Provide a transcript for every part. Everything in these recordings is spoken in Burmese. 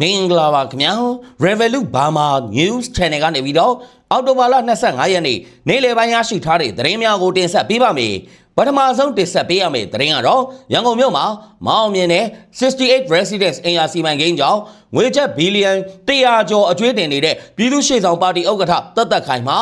မင်္ဂလာပါခင်ဗျာ Revolut Burma News Channel ကနေပြီးတော့အောက်တိုဘာလ25ရက်နေ့နေ့လယ်ပိုင်းရရှိထားတဲ့သတင်းများကိုတင်ဆက်ပေးပါမယ်ပထမဆုံးတင်ဆက်ပေးရမယ့်သတင်းကတော့ရန်ကုန်မြို့မှာမအောင်မြင်တဲ့68 residents အင်အားစီမံကိန်းကြောင့်ငွေကျပ်ဘီလီယံ100ကျော်အကျွေးတင်နေတဲ့ပြည်သူ့ရှေ့ဆောင်ပါတီဥက္ကဋ္ဌတသက်ခိုင်မှာ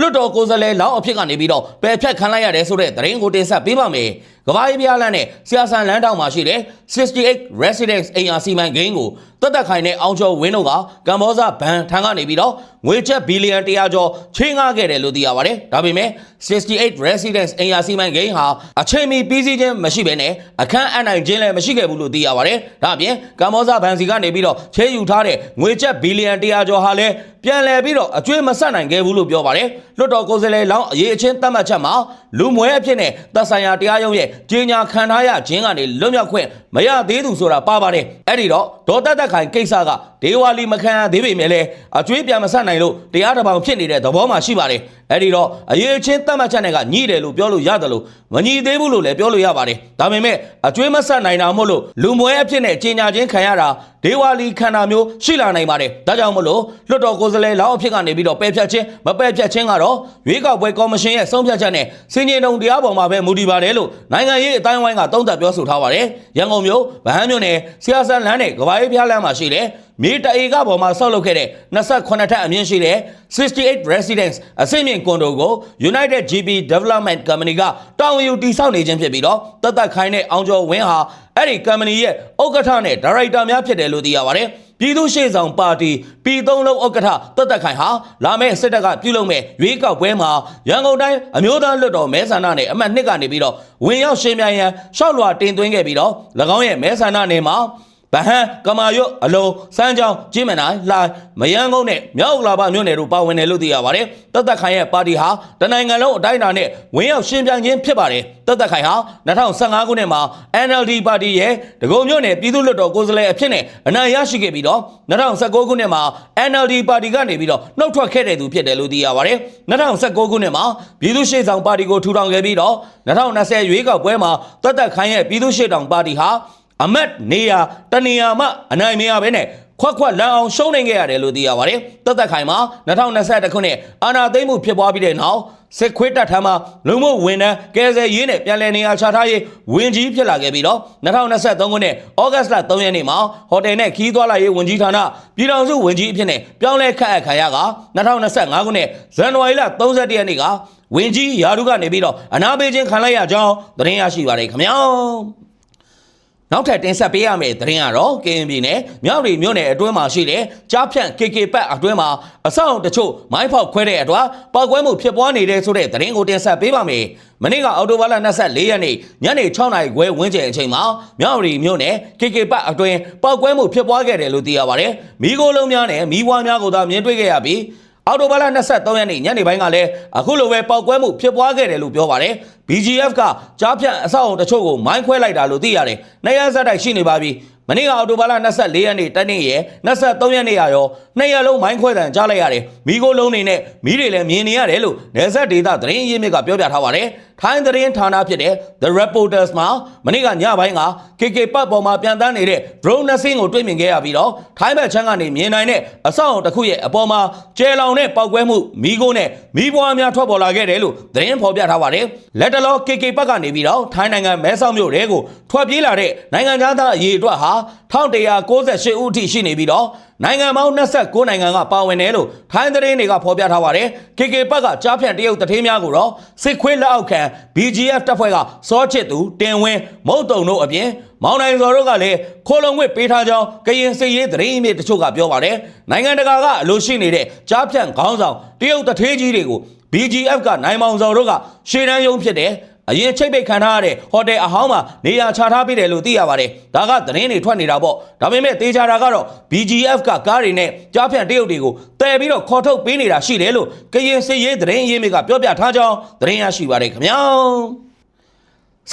လွတ်တော်ကိုယ်စားလှယ်လောင်းအဖြစ်ကနေပြီးတော့ပယ်ဖြတ်ခံလိုက်ရတယ်ဆိုတဲ့သတင်းကိုတင်ဆက်ပေးပါမယ်။ ကမ္ဘာရေးပြားလန်းနဲ့ဆီယာဆန်လန်းတောင်မှာရှိတဲ့68 residents အင်အားစီမံကိန်းကိုတက်တက်ခိုင်နဲ့အောင်ကျော်ဝင်းတို့ကကမ္ဘောဇဘဏ်ထံကနေပြီးတော့ငွေကျပ်ဘီလီယံ100ကျော်ချင်းငှားခဲ့တယ်လို့သိရပါတယ်။ဒါပေမဲ့68 residents အင်အားစီမံကိန်းဟာအချိန်မီပြီးစီးခြင်းမရှိဘဲနဲ့အခန်းအပ်နိုင်ခြင်းလည်းမရှိခဲ့ဘူးလို့သိရပါတယ်။ဒါအပြင်ကမ္ဘောဇဘဏ်စီကနေပြီးတော့ချေယူထားတဲ့ငွေကျပ်ဘီလီယံ100ကျော်ဟာလည်းပြန်လည်ပြီးတော့အကျွေးမဆက်နိုင်ခဲ့ဘူးလို့ပြောပါတယ်။လွတ်တော်ကိုယ်စားလှယ်လောင်းအရေးအချင်းသတ်မှတ်ချက်မှာလူမွဲအဖြစ်နဲ့သက်ဆိုင်ရာတရားရုံးရဲ့ကြီးညာခံထားရခြင်းကနေလွတ်မြောက်ခွင့်မရသေးသူဆိုတာပါပါတယ်။အဲ့ဒီတော့ဒေါ်တက်တက်ခိုင်ကိစ္စကဒေဝါလီမခံရသေးပေမဲ့လည်းအကျွေးပြန်မဆက်နိုင်လို့တရားတစ်ပောင်ဖြစ်နေတဲ့သဘောမှရှိပါတယ်။အဲ့ဒီတော့အရေးအချင်းသတ်မှတ်ချက်နဲ့ကညှိတယ်လို့ပြောလို့ရတယ်လို့မညှိသေးဘူးလို့လည်းပြောလို့ရပါတယ်။ဒါပေမဲ့အကျွေးမဆက်နိုင်တာမို့လို့လူမွဲအဖြစ်နဲ့ကြီးညာခြင်းခံရတာဒေဝါလီခန္ဓာမျိုးရှိလာနိုင်ပါတယ်။ဒါကြောင့်မလို့လွတ်တော်ကိုယ်စားလှယ်လောက်အဖြစ်ကနေပြီးတော့ပယ်ဖြတ်ခြင်းမပယ်ဖြတ်ခြင်းကတော့ရွေးကောက်ပွဲကော်မရှင်ရဲ့ဆုံးဖြတ်ချက်နဲ့စင်ကြီးတုံတရားပေါ်မှာပဲမူတည်ပါတယ်လို့နိုင်ငံရေးအတိုင်းအဝိုင်းကသုံးသပ်ပြောဆိုထားပါတယ်။ရန်ကုန်မြို့ဗဟန်းမြို့နယ်ဆီယာဆန်လမ်းနဲ့ကဘာရေးဖျားလမ်းမှာရှိတဲ့ မြေတအေကပေါ်မှာဆောက်လုပ်ခဲ့တဲ့28ထပ်အမြင့်ရှိတဲ့68 residents အစိမ့်မြင့်ကွန်ဒိုကို United GB Development Company ကတာဝန်ယူတည်ဆောက်နေခြင်းဖြစ်ပြီးတော့တတ်တက်ခိုင်းတဲ့အောင်ကျော်ဝင်းဟာအဲ့ဒီ company ရဲ့ဥက္ကဋ္ဌနဲ့ဒါရိုက်တာများဖြစ်တယ်လို့သိရပါတယ်ပြည်သူ့ရှေ့ဆောင်ပါတီပြည်သုံးလုံးဥက္ကဋ္ဌတတ်တက်ခိုင်ဟာလာမယ့်စစ်တပ်ကပြုလုပ်မဲ့ရွေးကောက်ပွဲမှာရန်ကုန်တိုင်းအမျိုးသားလွှတ်တော်မဲဆန္ဒနယ်အမှတ်2ကနေပြီးတော့ဝင်ရောက်ရှင်မြန်ရန်ရှောက်လွှာတင်သွင်းခဲ့ပြီးတော့၎င်းရဲ့မဲဆန္ဒနယ်မှာ ဗဟန်းကမာရွတ်အလုံးစမ်းချောင်းကျင်းမနိုင်လှိုင်မယန်းကုန်းနဲ့မြောက်ဥလာပမြို့နယ်တို့ပါဝင်တယ်လို့သိရပါတယ်တသက်ခိုင်ရဲ့ပါတီဟာတနိုင်ငံလုံးအတိုင်းအတာနဲ့ဝင်ရောက်ရှင်ပြိုင်ခြင်းဖြစ်ပါတယ်တသက်ခိုင်ဟာ2015ခုနှစ်မှာ NLD ပါတီရဲ့ဒဂုံမြို့နယ်ပြည်သူ့လွှတ်တော်ကိုယ်စားလှယ်အဖြစ်နဲ့အနိုင်ရရှိခဲ့ပြီးတော့2019ခုနှစ်မှာ NLD ပါတီကနေပြီးတော့နှုတ်ထွက်ခဲ့တဲ့သူဖြစ်တယ်လို့သိရပါတယ်2019ခုနှစ်မှာပြည်သူ့ရှေ့ဆောင်ပါတီကိုထူထောင်ခဲ့ပြီးတော့2020ရွေးကောက်ပွဲမှာတသက်ခိုင်ရဲ့ပြည်သူ့ရှေ့ဆောင်ပါတီဟာ အမတ်နေရာတနေရာမှအနိုင်မရဘဲနဲ့ခွက်ခွက်လန်အောင်ရှုံးနေခဲ့ရတယ်လို့သိရပါတယ်။တက်တက်ခိုင်မှာ2021ခုနှစ်အာဏာသိမ်းမှုဖြစ်ပွားပြီးတဲ့နောက်စစ်ခွေးတပ်ထမ်းမှာလူမှုဝန်ထမ်းကယ်ဆယ်ရေးနဲ့ပြည်내နေရာချထားရေးဝန်ကြီးဖြစ်လာခဲ့ပြီးတော့2023ခုနှစ်ဩဂတ်စ်လ3ရက်နေ့မှာဟိုတယ်နဲ့ခီးသွွာလာရေးဝန်ကြီးဌာနပြည်ထောင်စုဝန်ကြီးအဖြစ်နဲ့ပြောင်းလဲခန့်အပ်ခံရက2025ခုနှစ်ဇန်နဝါရီလ31ရက်နေ့ကဝန်ကြီးယာရုကနေပြီးတော့အနာပေးခြင်းခံလိုက်ရကြောင်းသတင်းရရှိပါတယ်ခင်ဗျာ။ နောက်ထပ်တင်ဆက်ပေးရမယ့်သတင်းကတော့ကရင်ပြည်နယ်မြောက်ရီမြို့နယ်အတွင်းမှာရှိတဲ့ကြားဖြန့် KK ပတ်အတွင်းမှာအဆောက်အုံတချို့မိုင်းဖောက်ခွဲတဲ့အတွက်ပောက်ကွဲမှုဖြစ်ပွားနေတဲ့ဆိုတဲ့သတင်းကိုတင်ဆက်ပေးပါမယ်။မနေ့ကအော်တိုဘာလ24ရက်နေ့ညနေ6နာရီခွဲဝန်းကျင်အချိန်မှာမြောက်ရီမြို့နယ် KK ပတ်အတွင်းပောက်ကွဲမှုဖြစ်ပွားခဲ့တယ်လို့သိရပါတယ်။မိโกလုံးများနဲ့မိဘွားများကိုသာမြင်တွေ့ခဲ့ရပြီး အော်တိုဘာလ23ရက်နေ့ညနေပိုင်းကလည်းအခုလိုပဲပောက်ကွဲမှုဖြစ်ပွားခဲ့တယ်လို့ပြောပါတယ်။ BGF ကကြားဖြန့်အဆောက်အုံတချို့ကိုမိုင်းခွဲလိုက်တာလို့သိရတယ်။နေရဇက်တိုက်ရှိနေပါပြီ။မနေ့ကအော်တိုဘာလ24ရက်နေ့တနေ့ရယ်23ရက်နေ့ရရောနှစ်ရက်လုံးမိုင်းခွဲတန်ကြားလိုက်ရတယ်။မိโกလုံးနေနဲ့မိတွေလည်းမြင်နေရတယ်လို့နေဆက်ဒေတာသတင်းရင်းမြစ်ကပြောပြထားပါတယ်။ ထိုင်းသတင်းဌာနဖြစ်တဲ့ The Reporters မှာမနေ့ကညပိုင်းက KK ပတ်ပေါ်မှာပြန်တန်းနေတဲ့ drone နှစ်စင်းကိုတွေ့မြင်ခဲ့ရပြီးတော့ထိုင်းဘက်ချမ်းကနေမြင်နိုင်တဲ့အဆောက်အုံတစ်ခုရဲ့အပေါ်မှာကျဲလောင်တဲ့ပောက်ကွဲမှုမိโกနဲ့မိဘွားများထွက်ပေါ်လာခဲ့တယ်လို့သတင်းဖော်ပြထားပါတယ်။လက်တလော KK ပတ်ကနေပြီးတော့ထိုင်းနိုင်ငံမဲဆောက်မြို့တဲကိုထွက်ပြေးလာတဲ့နိုင်ငံသားအရေးအတွက်ဟာ1198ဦးအထိရှိနေပြီးတော့ နိုင်ငံပေါင်း29နိုင်ငံကပါဝင်တယ်လို့ထိုင်းသတင်းတွေကဖော်ပြထားပါတယ်။ KK ပတ်ကကြားဖြန့်တရုတ်တထေးများကိုတော့စစ်ခွေးလက်အောက်ခံ BGF တပ်ဖွဲ့ကစောချစ်သူတင်ဝင်းမုတ်တုံတို့အပြင်မောင်နိုင်စော်တို့ကလည်းခိုလုံဝစ်ပေးထားကြောင်းကရင်စစ်ရေးသတင်းအမြစ်တချို့ကပြောပါတယ်။နိုင်ငံတကာကအလို့ရှိနေတဲ့ကြားဖြန့်ခေါင်းဆောင်တရုတ်တထေးကြီးတွေကို BGF ကနိုင်မောင်စော်တို့ကရှေ့တန်းယုံဖြစ်တယ် အရင်ချိတ်ပိတ်ခံထားရတဲ့ဟိုတယ်အဟောင်းမှာနေရာချထားပေးတယ်လို့သိရပါတယ်။ဒါကသတင်းတွေထွက်နေတာပေါ့။ဒါပေမဲ့တေချာတာကတော့ BGF ကကားတွေနဲ့ကြားဖြန့်တရုတ်တွေကိုတည်ပြီးတော့ခေါ်ထုတ်ပေးနေတာရှိတယ်လို့ကရင်စစ်ရေးသတင်းအရင်းမြစ်ကပြောပြထားကြောင်းသတင်းရရှိပါတယ်ခင်ဗျာ။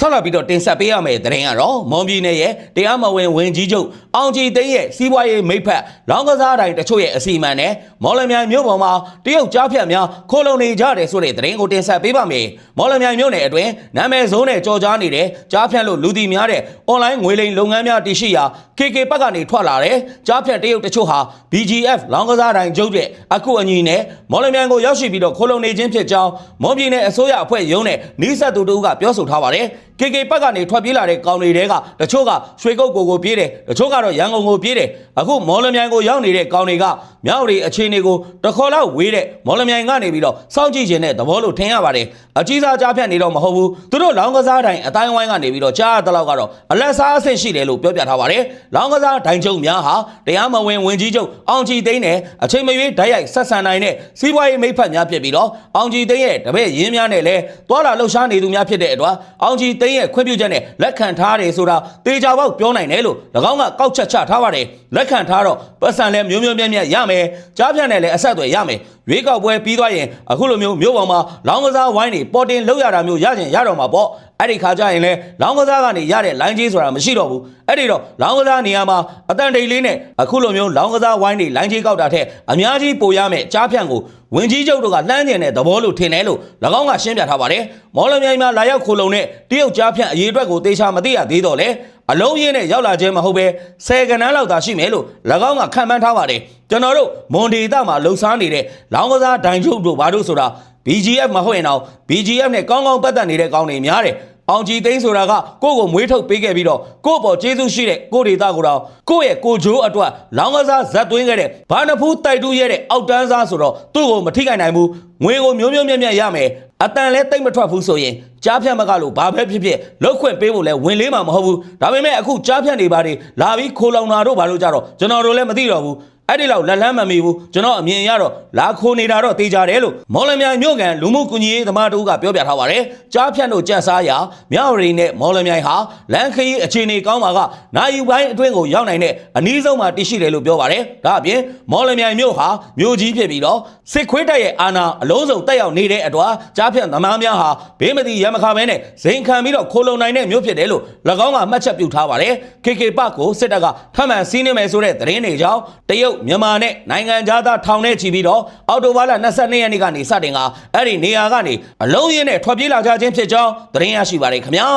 ဆက်လက်ပြီးတော့တင်ဆက်ပေးရမယ့်သတင်းကတော့မွန်ပြည်နယ်ရဲ့တရားမဝင်ဝင်ကြီးချုပ်အောင်ကြည်သိန်းရဲ့စီးပွားရေးမိတ်ဖက်လောင်းကစားတိုင်းတချို့ရဲ့အစီအမံနဲ့မော်လမြိုင်မြို့ပေါ်မှာတရုတ်ကြားဖြတ်များခိုးလုံနေကြတယ်ဆိုတဲ့သတင်းကိုတင်ဆက်ပေးပါမယ်။မော်လမြိုင်မြို့နယ်အတွင်းနာမည်စုံနဲ့ကြော်ကြားနေတဲ့ကြားဖြတ်လို့လူတီများတဲ့အွန်လိုင်းငွေလိမ်လုပ်ငန်းများတည်ရှိရာ KK ဘက်ကနေထွက်လာတဲ့ကြားဖြတ်တရုတ်တချို့ဟာ BGF လောင်းကစားတိုင်းကျုပ်တဲ့အခုအညီနဲ့မော်လမြိုင်ကိုရောက်ရှိပြီးတော့ခိုးလုံနေခြင်းဖြစ်ကြောင်းမွန်ပြည်နယ်အစိုးရအဖွဲ့ရုံးနဲ့နီးစပ်သူတို့ကပြောဆိုထားပါတယ်။ KK ဘက်ကနေထွက်ပြေးလာတဲ့ကောင်တွေတဲကတချို့ကရွှေကုတ်ကိုကိုပြေးတယ်တချို့ကတော့ရန်ကုန်ကိုပြေးတယ်အခုမော်လမြိုင်ကိုရောက်နေတဲ့ကောင်တွေကမြောက်ရီအခြေအနေကိုတခေါ်လောက်ဝေးတဲ့မော်လမြိုင်ကနေပြီးတော့စောင့်ကြည့်ခြင်းနဲ့သဘောလို့ထင်ရပါတယ်အကြီးစားကြားဖြတ်နေတော့မဟုတ်ဘူးသူတို့လောင်းကစားတိုင်းအတိုင်းဝိုင်းကနေပြီးတော့ကြားရတဲ့လောက်ကတော့အလက်စားအဆင့်ရှိတယ်လို့ပြောပြထားပါတယ်လောင်းကစားတိုင်းချုပ်များဟာတရားမဝင်ဝင်ကြီးချုပ်အောင်ကြည်သိန်းနဲ့အချိန်မရွေးဓာတ်ရိုက်ဆက်ဆံနိုင်တဲ့စီးပွားရေးမိတ်ဖက်များဖြစ်ပြီးတော့အောင်ကြည်သိန်းရဲ့တပည့်ရင်းများနဲ့လည်းသွာလာလှုပ်ရှားနေသူများဖြစ်တဲ့အတွက်အောင်ကြည်သိန်းရဲ့ခွင့်ပြုချက်နဲ့လက်ခံထားတယ်ဆိုတာတေချာပေါက်ပြောနိုင်တယ်လို့၎င်းကကောက်ချက်ချထားပါတယ်လက်ခံထားတော့ပတ်စံလည်းမျိုးမျိုးမြတ်မြတ်ရမယ်ကြားဖြတ်နဲ့လည်းအဆက်အသွယ်ရမယ် ရွေးကောက်ပွဲပြီးသွားရင်အခုလိုမျိုးမျိုးပေါ်မှာလောင်းကစားဝိုင်းတွေပေါ်တင်လောက်ရတာမျိုးရရင်ရတော့မှာပေါ့အဲ့ဒီခါကျရင်လဲလောင်းကစားကနေရတဲ့လိုင်းကြီးဆိုတာမရှိတော့ဘူးအဲ့ဒီတော့လောင်းကစားနေရာမှာအတန်တိတ်လေးနဲ့အခုလိုမျိုးလောင်းကစားဝိုင်းတွေလိုင်းကြီးကောက်တာထက်အများကြီးပိုရမယ်ကြားဖြန့်ကိုဝင်ကြီးချုပ်တို့ကလှမ်းကျင်တဲ့သဘောလို့ထင်တယ်လို့၎င်းကရှင်းပြထားပါတယ်မော်လမြိုင်မှာလာရောက်ခိုလုံတဲ့တရုတ်ကြားဖြန့်အရေးအတွက်ကိုတေချာမသိရသေးတော့လေ အလုံးရင်းနဲ့ရောက်လာခြင်းမဟုတ်ပဲဆယ်ကနန်းလောက်သာရှိမယ်လို့၎င်းကခံမှန်းထားပါတယ်ကျွန်တော်တို့မွန်ဒေတာမှာလှုပ်ရှားနေတဲ့လောင်းကစားဒိုင်ချုပ်တို့ဘာလို့ဆိုတာ BGF မဟုတ်ရင်တော့ BGF နဲ့ကောင်းကောင်းပတ်သက်နေတဲ့ကောင်းတွေများတယ်အောင်ကြည်သိန်းဆိုတာကကိုယ့်ကိုမွေးထုတ်ပေးခဲ့ပြီးတော့ကိုယ့်ပေါ်ကျေးဇူးရှိတဲ့ကိုဒေတာကိုတော့ကိုယ့်ရဲ့ကိုဂျိုးအတွက်လောင်းကစားဇက်သွင်းခဲ့တဲ့ဘာနဖူးတိုက်တူးရဲ့တဲ့အောက်တန်းစားဆိုတော့သူ့ကိုမထိခိုက်နိုင်ဘူးငွေကိုမျိုးမျိုးမြတ်မြတ်ရမယ် အတန်လဲတိတ်မထွက်ဘူးဆိုရင်ကြားဖြတ်မကလို့ဘာပဲဖြစ်ဖြစ်လုတ်ခွင့်ပေးဖို့လဲဝင်လေးမှာမဟုတ်ဘူးဒါပေမဲ့အခုကြားဖြတ်နေပါတွေလာပြီးခိုးလောင်တာတို့ဘာလို့ကြတော့ကျွန်တော်တို့လည်းမသိတော့ဘူး အဲ့ဒီလောက်လက်လန်းမမီဘူးကျွန်တော်အမြင်ရတော့လာခိုးနေတာတော့တေးကြတယ်လို့မော်လမြိုင်မြို့ကန်လူမှုကူညီရေးသမားတို့ကပြောပြထားပါတယ်ကြားဖြတ်တို့ကြက်စားရာမြောက်ရီနဲ့မော်လမြိုင်ဟာလမ်းခရီးအခြေအနေကောင်းပါကနိုင်ယူပိုင်းအတွင်းကိုရောက်နိုင်တဲ့အနည်းဆုံးမှာတရှိတယ်လို့ပြောပါတယ်ဒါအပြင်မော်လမြိုင်မြို့ဟာမြို့ကြီးဖြစ်ပြီးတော့စစ်ခွေးတပ်ရဲ့အာဏာအလုံးစုံတက်ရောက်နေတဲ့အတွက်ကြားဖြတ်သမားများဟာဘေးမတိရမခဘဲနဲ့ဇိမ်ခံပြီးတော့ခိုးလုံနိုင်တဲ့မြို့ဖြစ်တယ်လို့၎င်းကမှတ်ချက်ပြုထားပါတယ် KK ပကိုစစ်တပ်ကထပ်မံစီးနှင်းမယ်ဆိုတဲ့သတင်းတွေကြောင့်တရုတ်မြန်မာနဲ့နိုင်ငံသားထောင်ထဲချီပြီးတော့အော်တိုဘာလ22ရက်နေ့ကနေစတင်ကအဲ့ဒီနေရာကနေအလုံးရင်းနဲ့ထွက်ပြေးလာကြခြင်းဖြစ်ကြောင်းသတင်းရရှိပါတယ်ခင်ဗျာ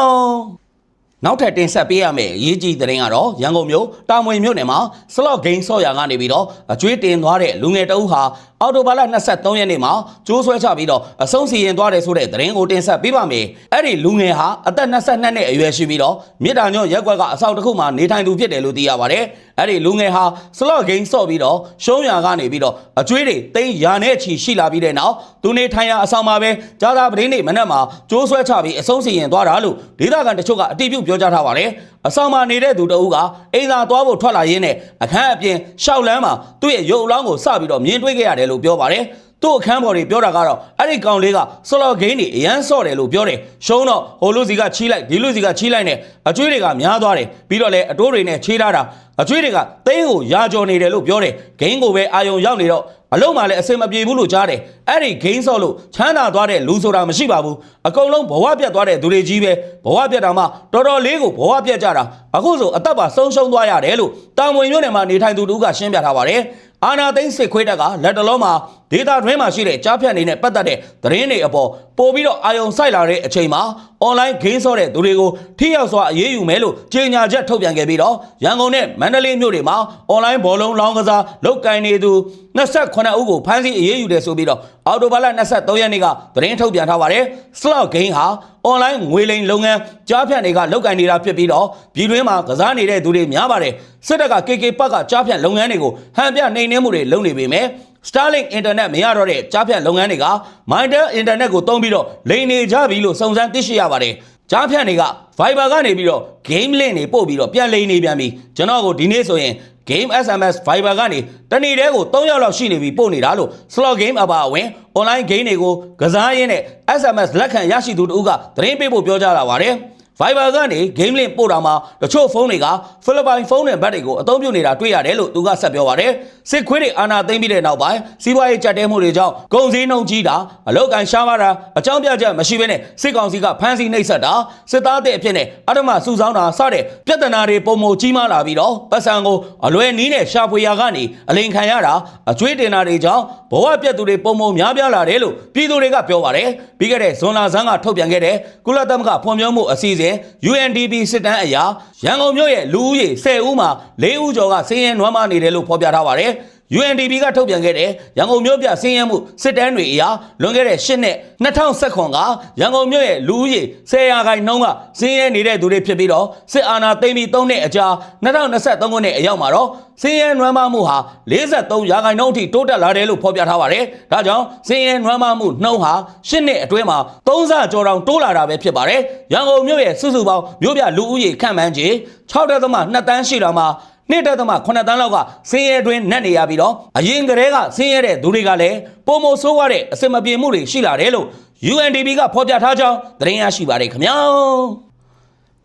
နောက်ထပ်တင်ဆက်ပေးရမယ့်အရေးကြီးသတင်းကတော့ရန်ကုန်မြို့တာမွေမြို့နယ်မှာစလော့ဂိမ်းဆော့ရာကနေပြီးတော့အကျွေးတင်သွားတဲ့လူငယ်တအုပ်ဟာ အော်တိုဘာလ23ရက်နေ့မှာကျိုးဆွဲချပြီးတော့အဆုံးစီရင်သွားတယ်ဆိုတဲ့သတင်းကိုတင်ဆက်ပေးပါမယ်။အဲ့ဒီလူငယ်ဟာအသက်22နှစ်အရွယ်ရှိပြီးတော့မြေတားညော့ရက်ကွက်ကအဆောက်တစ်ခုမှာနေထိုင်သူဖြစ်တယ်လို့သိရပါတယ်။အဲ့ဒီလူငယ်ဟာစလော့ဂိမ်းဆော့ပြီးတော့ရှုံးရာကနေပြီးတော့အကျွေးတွေတိန်းရာနဲ့ချီရှိလာပြီးတဲ့နောက်သူနေထိုင်ရာအဆောင်မှာပဲကြားသာပတင်းနေမနက်မှာကျိုးဆွဲချပြီးအဆုံးစီရင်သွားတာလို့ဒေသခံတချို့ကအတိပြုပြောကြားထားပါတယ်။အဆောင်မှာနေတဲ့သူတအုပ်ကအိမ်သာသွားဖို့ထွက်လာရင်းနဲ့အခန်းအပြင်ရှောက်လန်းမှာသူ့ရဲ့ရုပ်အလောင်းကိုစပြီးတော့မြင်တွေ့ခဲ့ရတယ်လို့ပြောပါတယ်။ သူ့အခန်းပေါ်တွေပြောတာကတော့အဲ့ဒီကောင်လေးကဆလော့ဂိမ်းတွေအရန်ဆော့တယ်လို့ပြောတယ်။ရှုံးတော့ဟိုလူစီကချီးလိုက်ဒီလူစီကချီးလိုက်နဲ့အကျွေးတွေကများသွားတယ်။ပြီးတော့လည်းအတိုးတွေနဲ့ချေးထားတာအကျွေးတွေကသိန်းကိုရာကျော်နေတယ်လို့ပြောတယ်။ဂိမ်းကိုပဲအာယုံရောက်နေတော့အလုံးမှလည်းအစင်မပြေဘူးလို့ကြားတယ်အဲ့ဒီဂိမ်းဆော့လို့ချမ်းသာသွားတဲ့လူဆိုတာမရှိပါဘူးအကုန်လုံးဘဝပြတ်သွားတဲ့သူတွေကြီးပဲဘဝပြတ်တာမှတော်တော်လေးကိုဘဝပြတ်ကြတာအခုဆိုအသက်ပါဆုံးရှုံးသွားရတယ်လို့တာမွေမျိုးနယ်မှာနေထိုင်သူတို့ကရှင်းပြထားပါတယ်အာနာသိန်းစစ်ခွေးတက်ကလက်တလုံးမှာ ဒေတာတွင်းမှာရှိတဲ့ကြားဖြတ်နေနဲ့ပတ်သက်တဲ့သတင်းတွေအပေါ်ပို့ပြီးတော့အာယုံစိုက်လာတဲ့အချိန်မှာ online game ဆော့တဲ့သူတွေကိုထိရောက်စွာအရေးယူမယ်လို့ကြေညာချက်ထုတ်ပြန်ခဲ့ပြီးတော့ရန်ကုန်နဲ့မန္တလေးမြို့တွေမှာ online ဘောလုံးလောင်းကစားလုတ်ကင်နေသူ28ဦးကိုဖမ်းဆီးအရေးယူတယ်ဆိုပြီးတော့အော်တိုဘာလ23ရက်နေ့ကသတင်းထုတ်ပြန်ထားပါတယ် slot game ဟာ online ငွေလိမ်လုပ်ငန်းကြားဖြတ်တွေကလုတ်ကင်နေတာဖြစ်ပြီးတော့ပြည်တွင်းမှာကစားနေတဲ့သူတွေများပါတယ်စစ်တပ်က KK ပတ်ကကြားဖြတ်လုပ်ငန်းတွေကိုဟန်ပြနှိမ်နှင်းမှုတွေလုပ်နေပေမဲ့ Starlink Internet မရတော့တဲ့ကြားဖြတ်လုပ်ငန်းတွေက Mindel Internet ကိုသုံးပြီးတော့လိမ်နေကြပြီလို့စုံစမ်းသိရှိရပါတယ်။ကြားဖြတ်တွေက Viber ကနေပြီးတော့ game link တွေပို့ပြီးတော့ပြန်လိမ်နေပြန်ပြီ။ကျွန်တော်ကိုဒီနေ့ဆိုရင် game SMS Viber ကနေတနေ့တည်းကို3ရောက်လောက်ရှိနေပြီပို့နေတာလို့ slot game အပါအဝင် online game တွေကိုကစားရင်းနဲ့ SMS လက်ခံရရှိသူတို့ကသတင်းပေးဖို့ပြောကြတာပါတယ်။ Viber ကနေ game link ပို့တာမှာတချို့ဖုန်းတွေကဖိလစ်ပိုင်ဖုန်းနဲ့ဘတ်တွေကိုအသုံးပြုနေတာတွေ့ရတယ်လို့သူကဆက်ပြောပါတယ်စစ်ခွေးတွေအာဏာသိမ်းပြီးတဲ့နောက်ပိုင်းစီးပွားရေးကြက်တဲမှုတွေကြောင့်ကုန်စည်နှုန်းကြီးတာအလောက်ကန်ရှားပါတာအကြောင်းပြချက်မရှိဘဲနဲ့စစ်ကောင်စီကဖမ်းဆီးနှိပ်စက်တာစစ်သားတဲ့အဖြစ်နဲ့အဓမ္မစုဆောင်းတာစတဲ့ပြဿနာတွေပုံမကြီးမားလာပြီးတော့ပတ်စံကိုအလွယ်နီးနဲ့ရှာဖွေရာကနေအလိန်ခံရတာအကျွေးတင်တာတွေကြောင့်ဘဝပြတ်သူတွေပုံမများပြားလာတယ်လို့ပြည်သူတွေကပြောပါတယ်ပြီးခဲ့တဲ့ဇွန်လဆန်းကထုတ်ပြန်ခဲ့တဲ့ကုလသမဂ္ဂဖွံ့ဖြိုးမှုအစီအစဉ် UNDP စစ်တမ်းအရရန်ကုန်မြို့ရဲ့လူဦးရေ10ဦးမှာ4ဦးကျော်ကဆင်းရဲနွမ်းမနေတယ်လို့ဖော်ပြထားပါတယ်။ UNDP ကထုတ်ပြန်ခဲ့တဲ့ရန်ကုန်မြို့ပြဆင်းရဲမှုစစ်တမ်းတွေအရလွန်ခဲ့တဲ့၈နှစ်2019ကရန်ကုန်မြို့ရဲ့လူဦးရေ10ရာခိုင်နှုန်းကဆင်းရဲနေတဲ့သူတွေဖြစ်ပြီးတော့စစ်အာဏာသိမ်းပြီး3နှစ်အကြာ2023ခုနှစ်အရောက်မှာတော့ဆင်းရဲနွမ်းမမှုဟာ43ရာခိုင်နှုန်းအထိတိုးတက်လာတယ်လို့ဖော်ပြထားပါတယ်။ဒါကြောင့်ဆင်းရဲနွမ်းမမှုနှုန်းဟာ၈နှစ်အတွင်းမှာ3ဆကျော်တောင်တိုးလာတာပဲဖြစ်ပါတယ်။ရန်ကုန်မြို့ရဲ့စုစုပေါင်းမြို့ပြလူဦးရေခန့်မှန်းခြေ6.2တန်းရှိတာမှာ နေ့တက်သမ9တန်းလောက်ကဆင်းရဲတွင်နှက်နေရပြီးတော့အရင်ကတည်းကဆင်းရဲတဲ့သူတွေကလည်းပုံမဆိုးရတဲ့အစင်မပြေမှုတွေရှိလာတယ်လို့ UNDP ကဖော်ပြထားကြောင်းသတင်းရရှိပါတယ်ခင်ဗျာ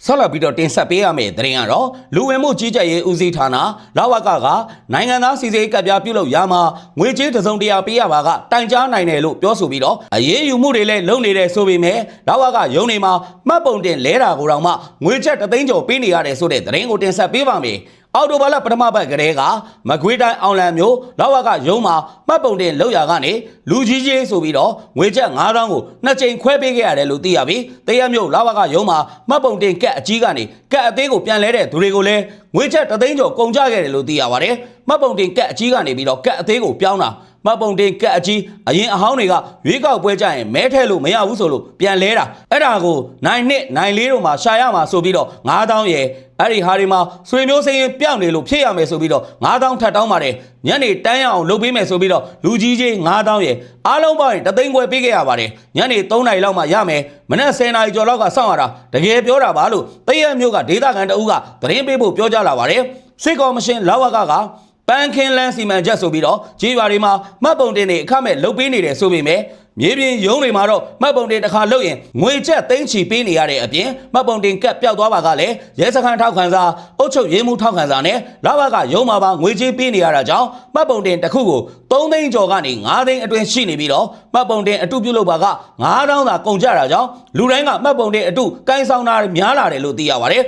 ဆက်လက်ပြီးတော့တင်ဆက်ပေးရမယ့်သတင်းကတော့လူဝင်မှုကြီးကြပ်ရေးဦးစီးဌာနလဝကကနိုင်ငံသားစီစစ်ကပ်ပြားပြုလုပ်ရမှာငွေကြေးတစ်စုံတရာပေးရပါကတိုင်ကြားနိုင်တယ်လို့ပြောဆိုပြီးတော့အရေးယူမှုတွေလည်းလုပ်နေတယ်ဆိုပေမဲ့လဝကရုံးနေမှာမှတ်ပုံတင်လဲတာကိုတောင်မှငွေချက်တသိန်းကျော်ပေးနေရတယ်ဆိုတဲ့သတင်းကိုတင်ဆက်ပေးပါမယ် အော်တိုဘာလပထမပတ်ကလေးကမကွေးတိုင်းအောင်လံမျိုးလောက်ဝကရုံးမှာမှတ်ပုံတင်လောက်ရကနေလူကြီးကြီးဆိုပြီးတော့ငွေကျပ်9000ကိုနှစ်ကြိမ်ခွဲပေးခဲ့ရတယ်လို့သိရပြီ။တရားမျိုးလောက်ဝကရုံးမှာမှတ်ပုံတင်ကက်အကြီးကနေကက်အသေးကိုပြန်လဲတဲ့သူတွေကိုလည်းငွေကျပ်တသိန်းကျော်ကုန်ကျခဲ့တယ်လို့သိရပါတယ်။မှတ်ပုံတင်ကက်အကြီးကနေပြီးတော့ကက်အသေးကိုပြောင်းတာ မှတ်ပုံတင်ကက်အကြီးအရင်အဟောင်းတွေကရွေးကောက်ပွဲကြရင်မဲထဲလို့မရဘူးဆိုလို့ပြန်လဲတာအဲ့ဒါကိုနိုင်နှစ်နိုင်လေးတို့မှာရှာရမှာဆိုပြီးတော့9000ရယ်အဲ့ဒီဟာဒီမှာဆွေမျိုးစင်းရင်ပြောင်းနေလို့ဖြစ်ရမယ်ဆိုပြီးတော့9000ထပ်တောင်းပါတယ်ညနေတန်းရအောင်လုပ်ပေးမယ်ဆိုပြီးတော့လူကြီးကြီး9000ရယ်အားလုံးပေါင်းရင်တသိန်းခွဲပေးခဲ့ရပါတယ်ညနေ3နာရီလောက်မှရမယ်မနက်10နာရီကျော်လောက်ကစောင့်ရတာတကယ်ပြောတာပါလို့တရက်မျိုးကဒေသခံတအုပ်ကသတင်းပေးဖို့ပြောကြလာပါတယ်စစ်ကော်မရှင်လာဝကက ပန်းခင်းလန်းစီမံချက်ဆိုပြီးတော့ကြေးရွာတွေမှာမှတ်ပုံတင်တွေအခမဲ့လုပ်ပေးနေတယ်ဆိုပေမဲ့မြေပြင်ရုံးတွေမှာတော့မှတ်ပုံတင်တစ်ခါလုပ်ရင်ငွေကျပ်သိန်းချီပေးနေရတဲ့အပြင်မှတ်ပုံတင်ကတ်ပျောက်သွားပါကလည်းရဲစခန်းထောက်ခံစာအုပ်ချုပ်ရေးမှုထောက်ခံစာနဲ့လဘကရုံးမှာပါငွေကြေးပေးနေရတာကြောင့်မှတ်ပုံတင်တစ်ခုကို3သိန်းကျော်ကနေ5သိန်းအတွင်းရှိနေပြီးတော့မှတ်ပုံတင်အတုပြုလုပ်ပါက9000သာကုန်ကြတာကြောင့်လူတိုင်းကမှတ်ပုံတင်အတုကိုင်းဆောင်တာများလာတယ်လို့သိရပါတယ်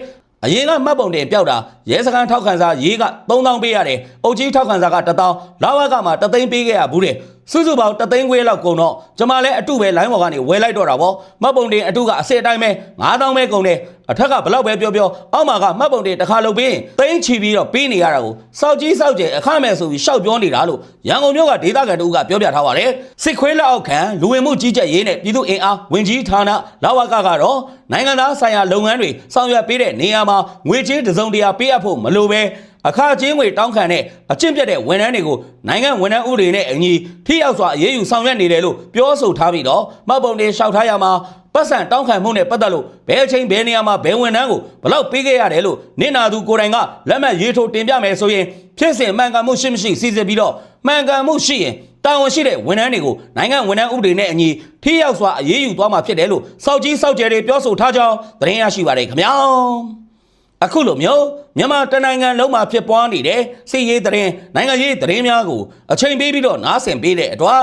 အရင်ကမှတ်ပုံတင်ပျောက်တာရဲစခန်းထောက်ခံစာရေးက3000ပေးရတယ်။အုပ်ကြီးထောက်ခံစာက1000လာဝကမှာ3သိန်းပေးခဲ့ရဘူးတဲ့။စုစုပေါင်း3သိန်းခွဲလောက်ကုန်တော့ကျွန်မလည်းအတုပဲလိုင်းပေါ်ကနေဝယ်လိုက်တော့တာပေါ့။မှတ်ပုံတင်အတုကအစစ်အတိုင်းပဲ9000ပဲကုန်တယ်။ အထက်ကဘလောက်ပဲပြောပြောအောက်မှာကမှတ်ပုံတင်တစ်ခါလုပ်ပြီးသိန်းချီပြီးတော့ပေးနေရတာကိုစောက်ကြီးစောက်ကျဲအခမဲ့ဆိုပြီးရှောက်ပြောနေတာလို့ရန်ကုန်မြို့ကဒေသခံတို့ကပြောပြထားပါတယ်။စစ်ခွေးလက်အောက်ခံလူဝင်မှုကြီးကြပ်ရေးနဲ့ပြည်သူအင်အားဝင်ကြီးဌာနလာဝကကတော့နိုင်ငံသားဆိုင်ရာလုပ်ငန်းတွေဆောင်ရွက်ပေးတဲ့နေရာမှာငွေကြေးတစ်စုံတရာပေးအပ်ဖို့မလိုပဲအခါချင်းငွေတောင်းခံတဲ့အကျင့်ပြတ်တဲ့ဝန်ထမ်းတွေကိုနိုင်ငံဝန်ထမ်းဥပဒေနဲ့အညီထိရောက်စွာအရေးယူဆောင်ရွက်နေတယ်လို့ပြောဆိုထားပြီးတော့မှတ်ပုံတင်လျှောက်ထားရမှာပတ်စံတောင်းခံမှုနဲ့ပတ်သက်လို့ဘယ်အချိန်ဘယ်နေရာမှာဘယ်ဝန်ထမ်းကိုဘလောက်ပေးခဲ့ရတယ်လို့နင့်နာသူကိုယ်တိုင်ကလက်မှတ်ရေးထိုးတင်ပြမယ်ဆိုရင်ဖြစ်စဉ်မှန်ကန်မှုရှိမရှိစီစစ်ပြီးတော့မှန်ကန်မှုရှိရင်တာဝန်ရှိတဲ့ဝန်ထမ်းတွေကိုနိုင်ငံဝန်ထမ်းဥပဒေနဲ့အညီထိရောက်စွာအရေးယူသွားမှာဖြစ်တယ်လို့စောက်ကြီးစောက်ကျယ်တွေပြောဆိုထားကြောင်းသတင်းရရှိပါတယ်ခင်ဗျာအခုလိုမျိုးမြန်မာတနိုင်ငံလုံးမှာဖြစ်ပွားနေတဲ့စီရေးသတင်းနိုင်ငံရေးသတင်းများကိုအချိန်ပေးပြီးတော့နားဆင်ပေးတဲ့အတွက်